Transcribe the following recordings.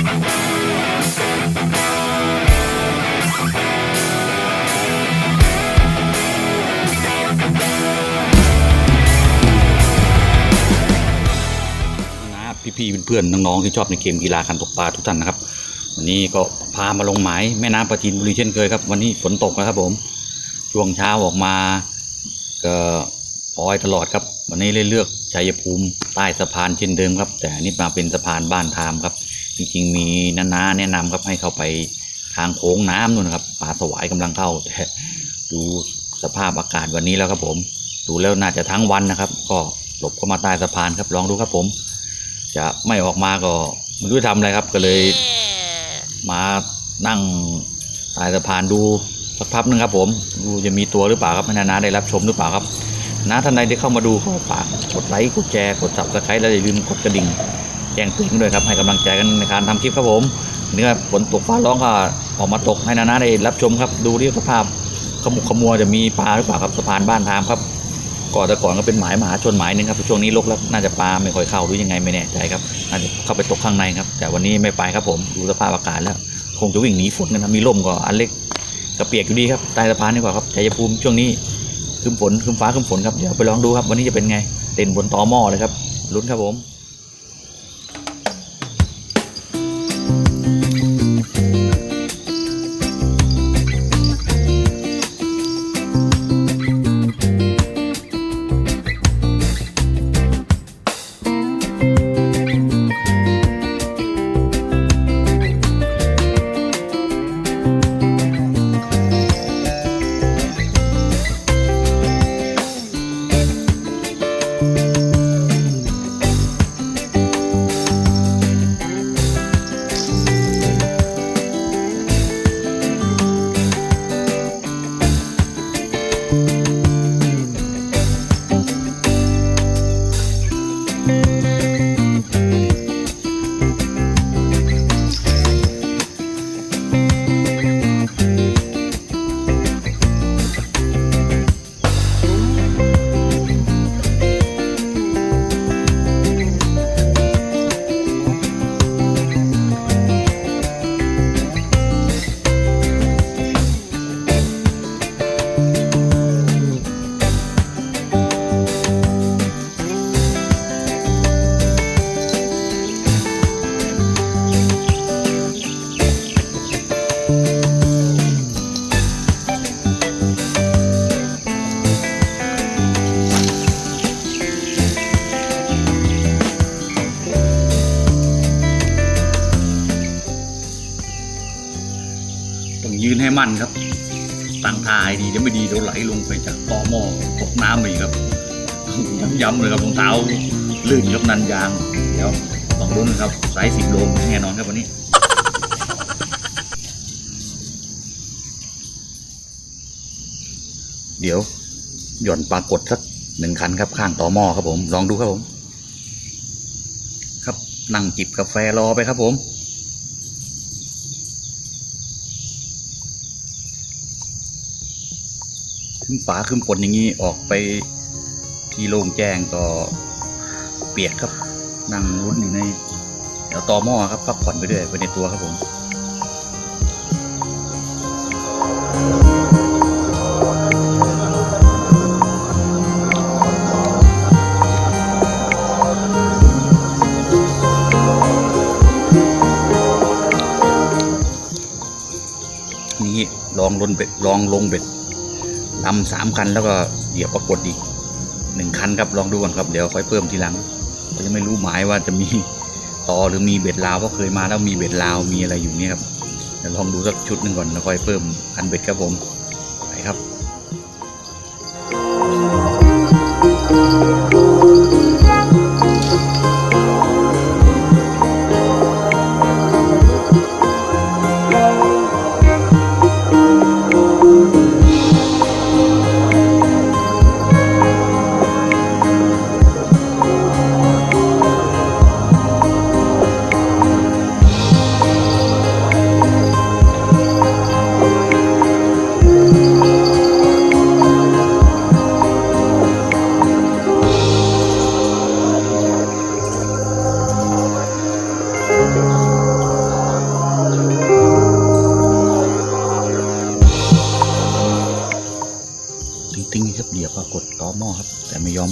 นะพี่ๆเพื่อนๆน้องๆที่ชอบในเกมกีฬาการตกปลาทุกท่านนะครับ วันนี้ก็พามาลงหมายแม่น้ำปราจีนบุรีเช่นเคยครับ วันนี้ฝนตกนะครับผม ช่วงเช้าออกมาก็พลอยตลอดครับ วันนี้เลยเลือกชัยภูมิใต้สะพานเช่นเดิมครับ แต่นี่มาเป็นสะพานบ้านทามครับ จริงๆมีนาๆแนะนำครับให้เข้าไปทางโค้งน้ำนู่นครับปลาสวายกำลังเข้าแต่ดูสภาพอากาศวันนี้แล้วครับผม ดูแล้วน่าจะทั้งวันนะครับ ก็หลบเข้ามาใต้สะพานครับลองดูครับผม จะไม่ออกมาก็ไม่รู้ทำอะไรครับ ก็เลยมานั่งใต้สะพานดูสักพักหนึงครับผม ดูจะมีตัวหรือเปล่าครับให้นานาได้รับชมหรือเปล่าครับนะท่านใดที่เข้ามาดูก็ฝากกดไลค์กดแชร์กดซับสไครต์แล้วอย่าลืมกดกระดิ่ง แจ้งเตือนด้วยครับให้กำลังใจกันในการทำคลิปครับผมเนื้อฝนตกฟ้าร้องก็ออกมาตกให้นานาได้รับชมครับดูที่สภาพขมุกขมัวจะมีปลาหรือเปล่าครับสะพานบ้านทามครับก่อนแต่ก่อนก็เป็นหมายมหาชนหมายหนึ่งครับช่วงนี้ลกแล้วน่าจะปลาไม่ค่อยเข้าหรือยังไงไม่แน่ใจครับน่าจะเข้าไปตกข้างในครับ แต่วันนี้ไม่ไปครับผมดูสภาพอากาศแล้ว คงจะวิ่งหนีฝนกันนะมีร่มก็อันเล็กกระเปียกอยู่ดีครับใต้สะพานดีกว่าครับชัยภูมิช่วงนี้คืมฝนคืมฟ้าคืมฝนครับเดี๋ยวไปลองดูครับวันนี้จะเป็นไงเต้นบนตอหม้อเลยครับลุ้นครับผม มันครับตั้งท่าให้ดีเดี๋ยวไม่ดีเดี๋ยวไหลลงไปจากต่อหม้อตกน้ำอีกครับย้ำๆเลยครับรองเท้าลื่นยกนันยางเดี๋ยวต้องรุ้นครับสายสิบโลแน่นอนครับวันนี้เดี๋ยวหย่อนปรากฏสักหนึ่งคันครับข้างต่อหม้อครับผม ลองดูครับผม ครับนั่งจิบกาแฟรอไปครับผม ขึ้นฟ้าขึ้นฝนอย่างนี้ออกไปที่โล่งแจ้งก็เปียกครับ นั่งรุ้นอยู่ในเดี๋ยวตอหม้อครับพักผ่อนไปด้วยไปในตัวครับผมนี่ลองลนเบ็ดลองลงเบ็ด ทำสามคันแล้วก็เหยียบประกดอีกหนึ่งคันครับลองดูก่อนครับเดี๋ยวค่อยเพิ่มทีหลังก็ยังไม่รู้หมายว่าจะมีต่อหรือมีเบ็ดลาวเพราะเคยมาแล้วมีเบ็ดลาวมีอะไรอยู่เนี่ยครับเดี๋ยวลองดูสักชุดหนึ่งก่อนแล้วค่อยเพิ่มคันเบ็ดครับผมไปครับ ต่อหม้อครับ แต่ไม่ยอม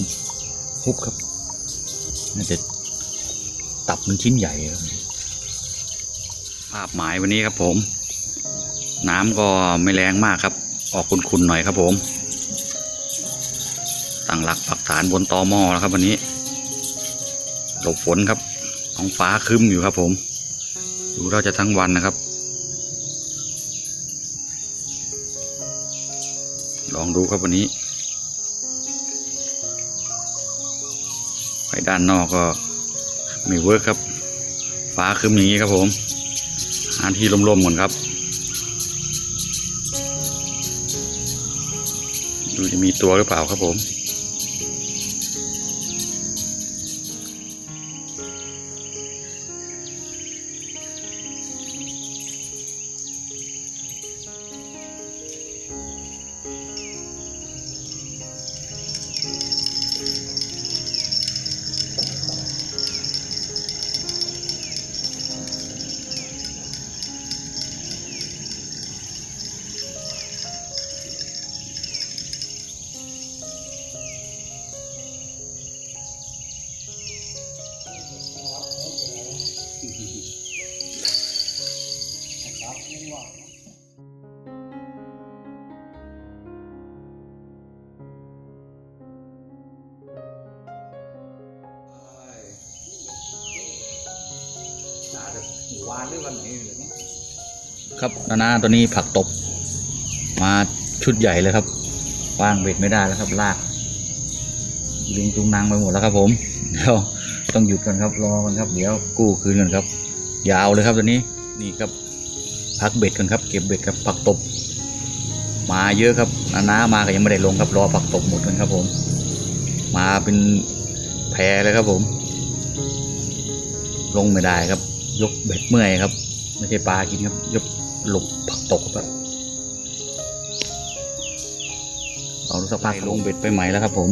คุบครับน่าจะตับมันชิ้นใหญ่ครับภาพหมายวันนี้ครับผม น้ำก็ไม่แรงมากครับ ออกคุนๆหน่อยครับผมตั้งหลักปักฐานบนตอหม้อแล้วครับ วันนี้หลบฝนครับท้องฟ้าครึ้มอยู่ครับ ผม ดูเราจะทั้งวันนะครับ ลองดูครับวันนี้ ไปด้านนอกก็ไม่เวิร์กครับ ฟ้าคืมอย่างนี้ครับผมหาที่ร่มๆก่อนครับ ดูจะมีตัวหรือเปล่าครับผม วานหรือวันไหนเหรอเนี่ยครับนานาตัวนี้ผักตบ มาชุดใหญ่เลยครับวางเบ็ดไม่ได้แล้วครับลากลิงจุงนางไปหมดแล้วครับ ผมเดี๋ยวต้องหยุดกันครับรอกันครับเดี๋ยวกู้คืนกันครับ ยาวเลยครับตัวนี้นี่ครับพักเบ็ดกันครับ เก็บเบ็ดครับผักตบ มาเยอะครับนานามาก็ยังไม่ได้ลงครับรอผักตบหมดกันครับผม มาเป็นแพรเลยครับผม ลงไม่ได้ครับ ยกเบ็ดเมื่อยครับ ไม่ใช่ปลากินครับ ยกหลบผักตกครับเอาสักพักลงเบ็ดไปใหม่แล้วครับ ผม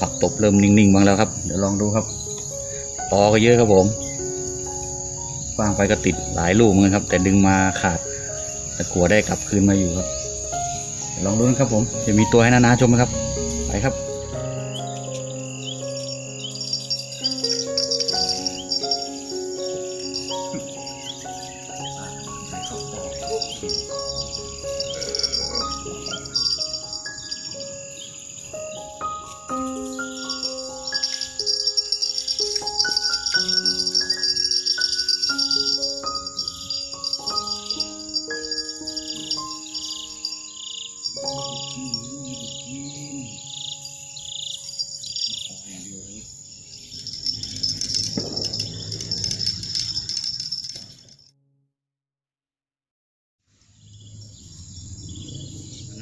ผักตบเริ่มนิ่งๆบ้างแล้วครับ เดี๋ยวลองดูครับตอก็เยอะครับผมวางไปก็ติดหลายลูกเหมือนกันครับ แต่ดึงมาขาด แต่กลัวได้กลับคืนมาอยู่ครับเดี๋ยวลองดูนะครับผมจะมีตัวให้นานาชมไหมครับ ไปครับ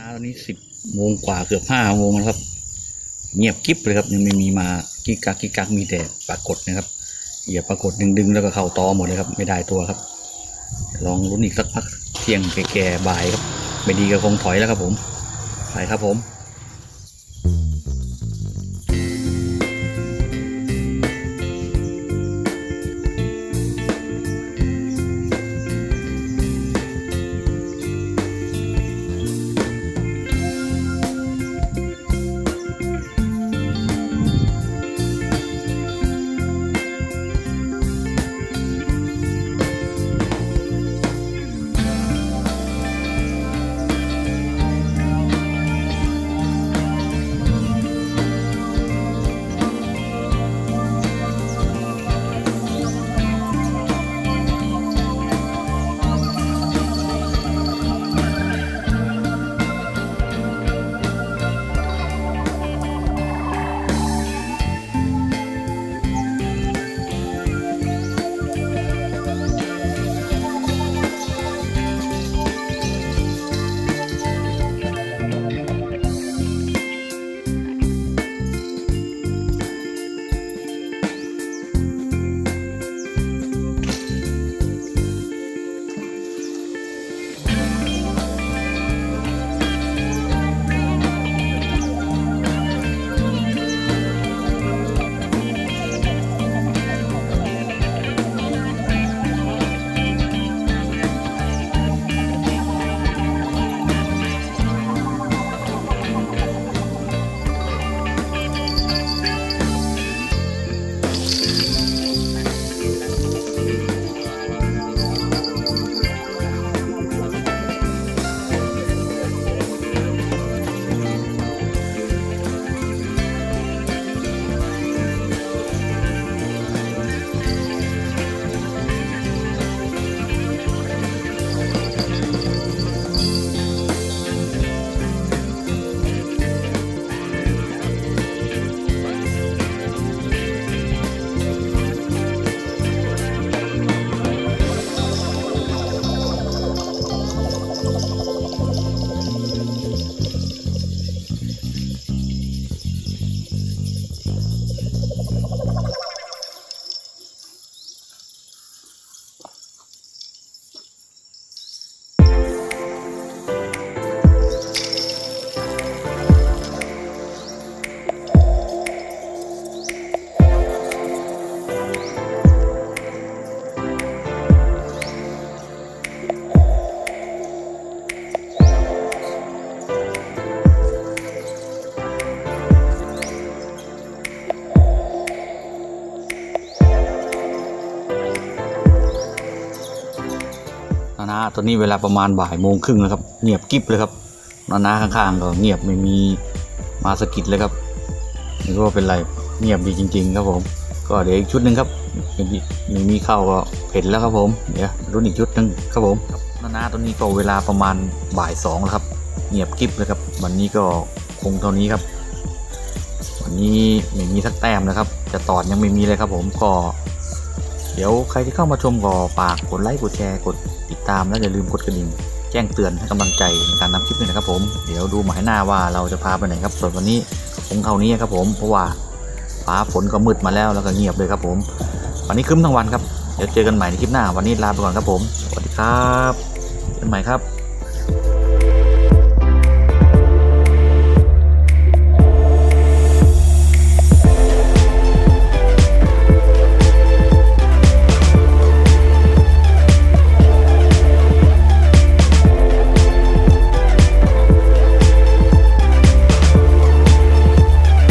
าตอนนี้สิบโมงกว่าเกือบห้าโมงแล้วครับ เงียบกิ๊บเลยครับยังไม่มีมากิกกักกิกกักมีแต่ปรากฏนะครับเหยียบปรากฏดึงดึงๆแล้วก็เข้าตอหมดเลยครับ ไม่ได้ตัวครับ ลองลุ้นอีกสักพักเที่ยงแก่บ่ายครับ ไม่ดีก็คงถอยแล้วครับผมไปครับผม นานาตอนนี้เวลาประมาณบ่ายโมงครึ่งแล้วครับ เงียบกิ๊บเลยครับนานาข้างๆก็เงียบไม่มีมาสกิดเลยครับนี่ก็เป็นไรเงียบดีจริง ๆ ครับผม ก็เดี๋ยวอีกชุดหนึ่งครับม่มีมีเข้าก็เผ็ดแล้วครับผมเดี๋ยวรุ่นอีกชุดหนึ่งครับผมนานาตอนนี้ก็เวลาประมาณบ่ายสองแล้วครับ เงียบกิ๊บเลยครับ วันนี้ก็คงเท่านี้ครับ วันนี้ไม่มีสักแต้มนะครับ จะตอดยังไม่มีเลยครับผมก็ เดี๋ยวใครที่เข้ามาชมก็ฝากกดไลค์กดแชร์กดติดตามแล้วอย่าลืมกดกระดิ่งแจ้งเตือนให้กำลังใจในการทำคลิปด้วยนะครับผมเดี๋ยวดูหมายหน้าว่าเราจะพาไปไหนครับส่วนวันนี้คงเท่านี้ครับผมเพราะว่าฟ้าฝนก็มืดมาแล้วแล้วก็เงียบเลยครับผม วันนี้คึ้มทั้งวันครับเดี๋ยวเจอกันใหม่ในคลิปหน้าวันนี้ลาไปก่อนครับผมสวัสดีครับเจอกันใหม่ครับ